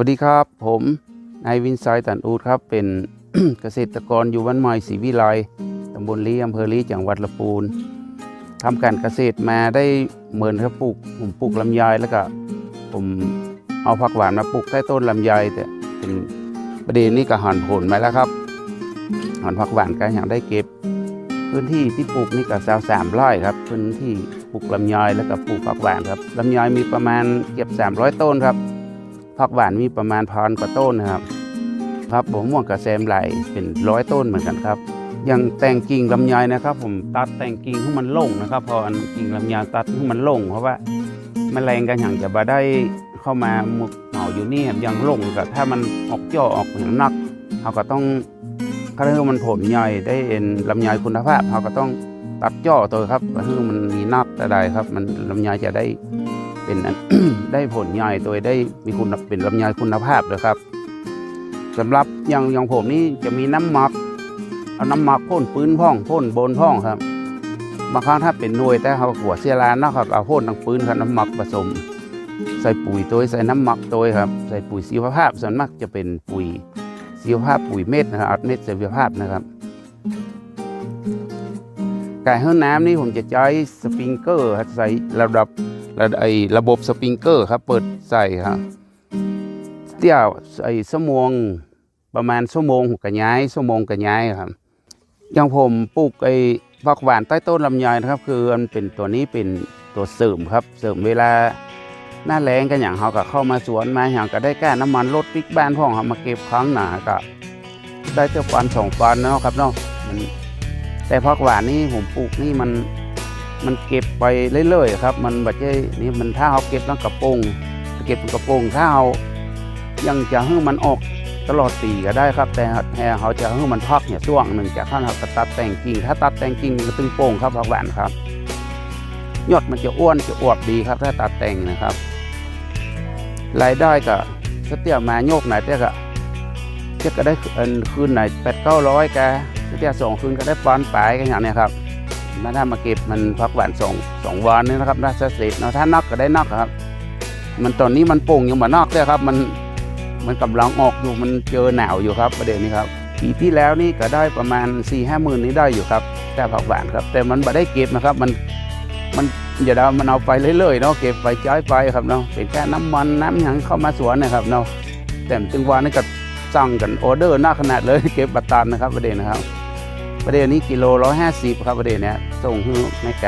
วัสดีครับ ผมนายวินไซตันอูดครับเป็นเกษตรกรอยู่วันใหม่ศรีวิไลตำบลลีอำเภอลีจังหวัดลำพูนทำการเกษตรมาได้เหมือนครับปลูกผมปลูกลำไยแล้วก็ผมเอาผักหวานมาปลูกใต้ต้นลำไยแต่เป็นประเด็นนี้ก็หันผลมาแล้วครับหันผักหวานก็อยากได้เก็บ พื้นที่ที่ปลูกนี่ก็สาวสามไร่ครับ พื้นที่ปลูกลำไยแล้วก็ปลูกผักหวานครับลำไยมีประมาณเกือบ300 ต้นครับ ผักหวานมีประมาณพันกว่าต้นนะครับครับผมม่วงกับแซมไหลเป็นร้อยต้นเหมือนกันครับอยังแต่งกิ่งลำไยนะครับ ผมตัดแต่งกิ่งให้มันโล่งนะครับ พออันกิ่งลำไยตัดให้มันโล่งเพราะว่าแมลงกันอย่างจะมาได้เข้ามาหมุกเหมาอยู่นี่ครับยังโล่งกับถ้ามันออกจ่อออกอย่างนักเราก็ต้องถ้าให้มันผลใหญ่ได้เอ็นลำไยคุณภาพเราก็ต้องตัดจ่อตัวครับเพื่อมันมีนักแต่ใดครับ มันลำไยจะได้ เป็นได้ผลใหญ่โดยได้มีคุณเป็นลำไยคุณภาพเลยครับสำหรับอย่างอย่างผมนี่จะมีน้ำหมักเอาน้ำหมักพ่นปืนพ่องพ่นบนพ่องครับบางครั้งถ้าเป็นหน่วยแต่เขาหัวเสียลานเนาะครับเอาพ่นทั้งปืนกับน้ำหมักผสม ใส่ปุ๋ยตัวใส่น้ำหมักตัวครับใส่ปุ๋ยชีวภาพส่วนมากจะเป็นปุ๋ยชีวภาพปุ๋ยเม็ดนะครับอัดเม็ดชีวภาพนะครับการให้น้ำนี่ผมจะใช้สปริงเกอร์ใส่ระดับ ระไอระบบสปริงเกอร์ครับ เปิดใส่ครับเที่ยวไอชั่วงประมาณชั่วโมงกระย้ายชั่วโมงกระย้ายครับอย่างผมปลูกไอผักหวานใต้ต้นลำไยนะครับ คือมันเป็นตัวนี้เป็นตัวเสริมครับ เสริมเวลาหน้าแรงกันอย่างเขาก็เข้ามาสวนมาอย่างก็ได้แก้น้ำมันรถปิกบ้านพ่องเขามาเก็บครั้งหนาก็ได้เจ้าปันสองปันเนาะครับเนาะแต่ผักหวานนี่ผมปลูกนี่มัน มันเก็บไปเรื่อยๆครับ มันแบัดใช่นี่มันถ้าเขาเก็บแล้วกระโปรงเก็บกระโปรงถ้าเขายังจะให้มันออกตลอดปีก็ได้ครับ แต่แห่เขาจะให้มันพักเนี่ยช่วงหนึ่งจากขั้นเขาก็ตัดแต่งกิ่งถ้าตัดแต่งกิ่งมันก็ตึงโป่งครับผักหวนครับยอดมันจะอ้วนจะอวบดีครับ ถ้าตัดแต่งนะครับ รายได้ก็สเตียมาโยกไหนแต่ก็เจ็ดก็ได้คืนไหนแปดเก้าร้อยแกสเตียสองคืนก็ได้ปอนปลายกันอย่างเนี้ยครับ มาถ้ามาเก็บมันพักหวานสองสองวันนี่นะครับน่าจะเสร็จเนาะถ้านอกก็ได้นอกครับ มันตอนนี้มันโป่งยังมานอกเลยครับ มันมันกำลังออกอยู่มันเจอหนาวอยู่ครับประเด็นนี้ครับปีที่แล้วนี่ก็ได้ประมาณ4ี่ห้าหมื่นนี้ได้อยู่ครับ แต่ผักหวานครับ แต่มันไม่ได้เก็บนะครับ มันมันอย่าดามันเอาไปเรื่อยๆเนาะเก็บไปจ่ายไปครับเนาะเป็นแค่น้ำมันน้ำหยังเข้ามาสวนนะครับเนาะแต่ถึงวันนี้ก็สั่งกันออเดอร์หน้าขนาดเลยเก็บบัตรตันนะครับประเด็นนะครับ ประเด็นนี้กิโลร้อยห้าสิบครับประเด็นเนี้ยส่งให้แม่แก